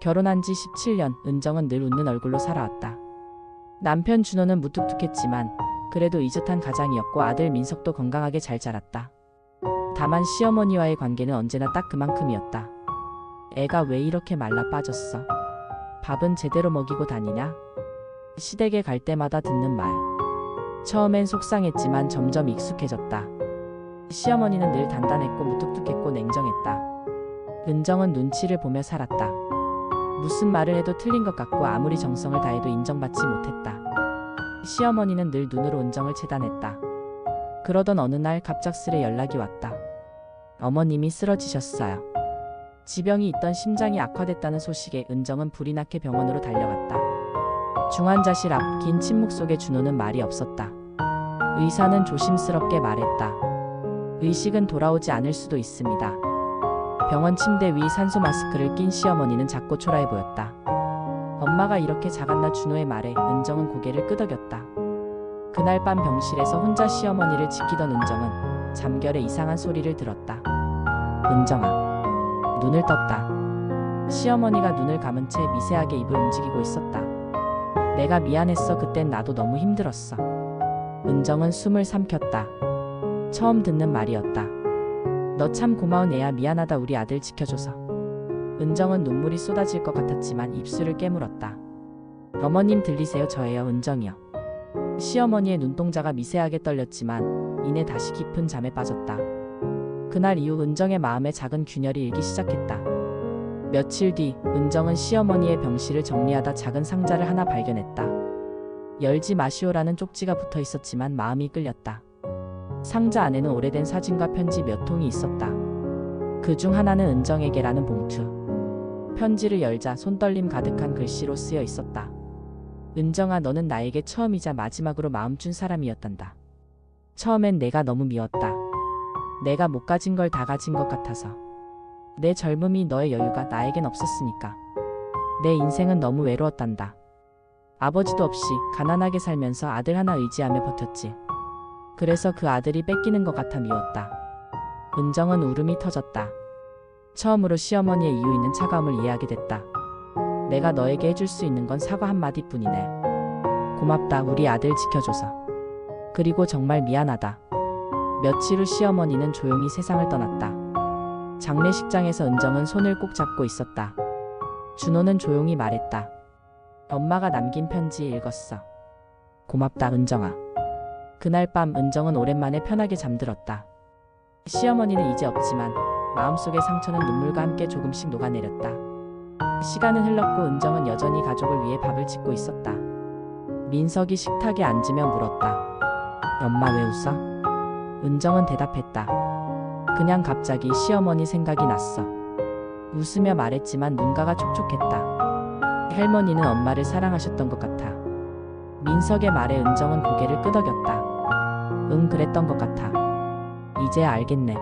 결혼한 지 17년 은정은 늘 웃는 얼굴로 살아왔다. 남편 준호는 무뚝뚝했지만 그래도 이젓한 가장이었고 아들 민석도 건강하게 잘 자랐다. 다만 시어머니와의 관계는 언제나 딱 그만큼이었다. 애가 왜 이렇게 말라 빠졌어? 밥은 제대로 먹이고 다니냐? 시댁에 갈 때마다 듣는 말. 처음엔 속상했지만 점점 익숙해졌다. 시어머니는 늘 단단했고 무뚝뚝했고 냉정했다. 은정은 눈치를 보며 살았다. 무슨 말을 해도 틀린 것 같고 아무리 정성을 다해도 인정받지 못했다. 시어머니는 늘 눈으로 은정을 체단했다. 그러던 어느 날 갑작스레 연락이 왔다. 어머님이 쓰러지셨어요. 지병이 있던 심장이 악화됐다는 소식에 은정은 불이 나게 병원으로 달려갔다. 중환자실 앞 긴 침묵 속에 준호는 말이 없었다. 의사는 조심스럽게 말했다. 의식은 돌아오지 않을 수도 있습니다. 병원 침대 위 산소 마스크를 낀 시어머니는 작고 초라해 보였다. 엄마가 이렇게 작았나 준호의 말에 은정은 고개를 끄덕였다. 그날 밤 병실에서 혼자 시어머니를 지키던 은정은 잠결에 이상한 소리를 들었다. 은정아, 눈을 떴다. 시어머니가 눈을 감은 채 미세하게 입을 움직이고 있었다. 내가 미안했어. 그땐 나도 너무 힘들었어. 은정은 숨을 삼켰다. 처음 듣는 말이었다. 너 참 고마운 애야. 미안하다. 우리 아들 지켜줘서. 은정은 눈물이 쏟아질 것 같았지만 입술을 깨물었다. 어머님 들리세요? 저예요. 은정이요. 시어머니의 눈동자가 미세하게 떨렸지만 이내 다시 깊은 잠에 빠졌다. 그날 이후 은정의 마음에 작은 균열이 일기 시작했다. 며칠 뒤 은정은 시어머니의 병실을 정리하다 작은 상자를 하나 발견했다. 열지 마시오라는 쪽지가 붙어 있었지만 마음이 끌렸다. 상자 안에는 오래된 사진과 편지 몇 통이 있었다. 그 중 하나는 은정에게라는 봉투. 편지를 열자 손떨림 가득한 글씨로 쓰여 있었다. 은정아 너는 나에게 처음이자 마지막으로 마음 준 사람이었단다. 처음엔 내가 너무 미웠다. 내가 못 가진 걸 다 가진 것 같아서. 내 젊음이 너의 여유가 나에겐 없었으니까. 내 인생은 너무 외로웠단다. 아버지도 없이 가난하게 살면서 아들 하나 의지하며 버텼지. 그래서 그 아들이 뺏기는 것 같아 미웠다. 은정은 울음이 터졌다. 처음으로 시어머니의 이유 있는 차가움을 이해하게 됐다. 내가 너에게 해줄 수 있는 건 사과 한마디 뿐이네. 고맙다, 우리 아들 지켜줘서. 그리고 정말 미안하다. 며칠 후 시어머니는 조용히 세상을 떠났다. 장례식장에서 은정은 손을 꼭 잡고 있었다. 준호는 조용히 말했다. 엄마가 남긴 편지 읽었어. 고맙다, 은정아. 그날 밤 은정은 오랜만에 편하게 잠들었다. 시어머니는 이제 없지만 마음속의 상처는 눈물과 함께 조금씩 녹아내렸다. 시간은 흘렀고 은정은 여전히 가족을 위해 밥을 짓고 있었다. 민석이 식탁에 앉으며 물었다. 엄마 왜 웃어? 은정은 대답했다. 그냥 갑자기 시어머니 생각이 났어. 웃으며 말했지만 눈가가 촉촉했다. 할머니는 엄마를 사랑하셨던 것 같아. 민석의 말에 은정은 고개를 끄덕였다. 응, 그랬던 것 같아. 이제 알겠네.